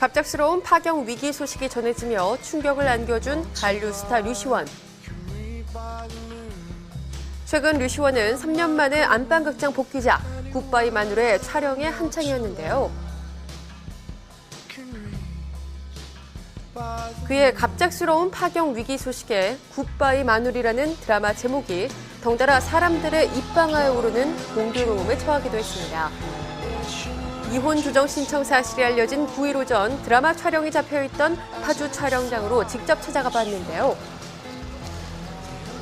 갑작스러운 파경 위기 소식이 전해지며 충격을 안겨준 한류 스타 류시원. 최근 류시원은 3년 만에 안방극장 복귀작 굿바이 마누의 촬영에 한창이었는데요. 그의 갑작스러운 파경 위기 소식에 굿바이 마누리라는 드라마 제목이 덩달아 사람들의 입방아에 오르는 공교로움에 처하기도 했습니다. 이혼 조정 신청 사실이 알려진 9일 오전 드라마 촬영이 잡혀있던 파주 촬영장으로 직접 찾아가 봤는데요.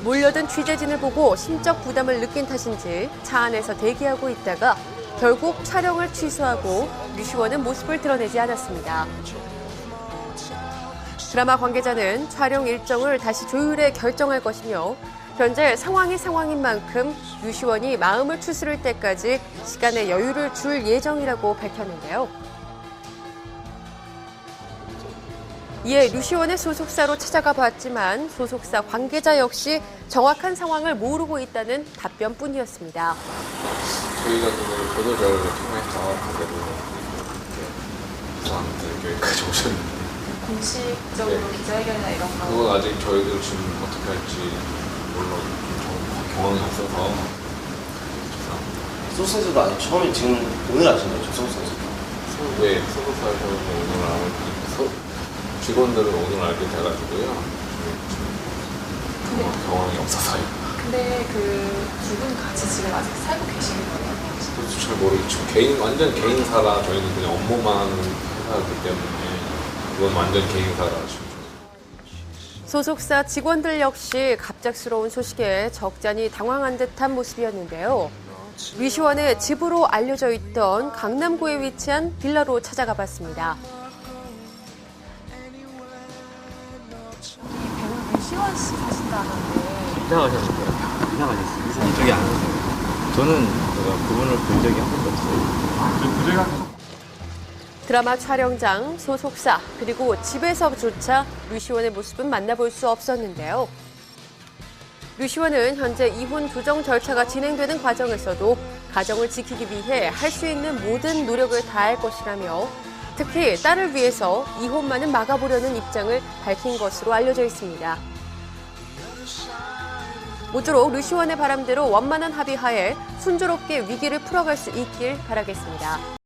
몰려든 취재진을 보고 심적 부담을 느낀 탓인지 차 안에서 대기하고 있다가 결국 촬영을 취소하고 류시원은 모습을 드러내지 않았습니다. 드라마 관계자는 촬영 일정을 다시 조율해 결정할 것이며 현재 상황이 상황인 만큼 류시원이 마음을 추스를 때까지 시간의 여유를 줄 예정이라고 밝혔는데요. 이에 류시원의 소속사로 찾아가 봤지만 소속사 관계자 역시 정확한 상황을 모르고 있다는 답변뿐이었습니다. 저희가 그 보도 자료를 통해서 이렇게 부산들 여기까지 오셨는데 공식적으로 네. 기자회견이나 이런 거 그건 아직 저희들 지금 어떻게 할지 없어서 죄송합니다. 소속사도 아직 처음에 지금 오늘 아신 거죠 소속사에서 네, 소속사에서 오늘 알고 소- 직원들은 오늘 알게 돼가지고요. 네, 지금 경험- 경험이 없어서요. 근데 그 두 분 같이 지금 아직 살고 계시는 거예요? 그것도 잘 모르겠죠. 개인 완전 개인사라 저희는 그냥 업무만 회사이기 때문에 그건 완전 개인사라 지금. 소속사 직원들 역시 갑작스러운 소식에 적잖이 당황한 듯한 모습이었는데요. 류시원의 집으로 알려져 있던 강남구에 위치한 빌라로 찾아가 봤습니다. 시원 씨 사신다는데 이상하셨어요. 이상하셨어요. 이쪽이 안 오세요. 저는 제가 그분을 본 적이 한 번도 없어요. 드라마 촬영장, 소속사, 그리고 집에서조차 류시원의 모습은 만나볼 수 없었는데요. 류시원은 현재 이혼 조정 절차가 진행되는 과정에서도 가정을 지키기 위해 할 수 있는 모든 노력을 다할 것이라며 특히 딸을 위해서 이혼만은 막아보려는 입장을 밝힌 것으로 알려져 있습니다. 모쪼록 류시원의 바람대로 원만한 합의하에 순조롭게 위기를 풀어갈 수 있길 바라겠습니다.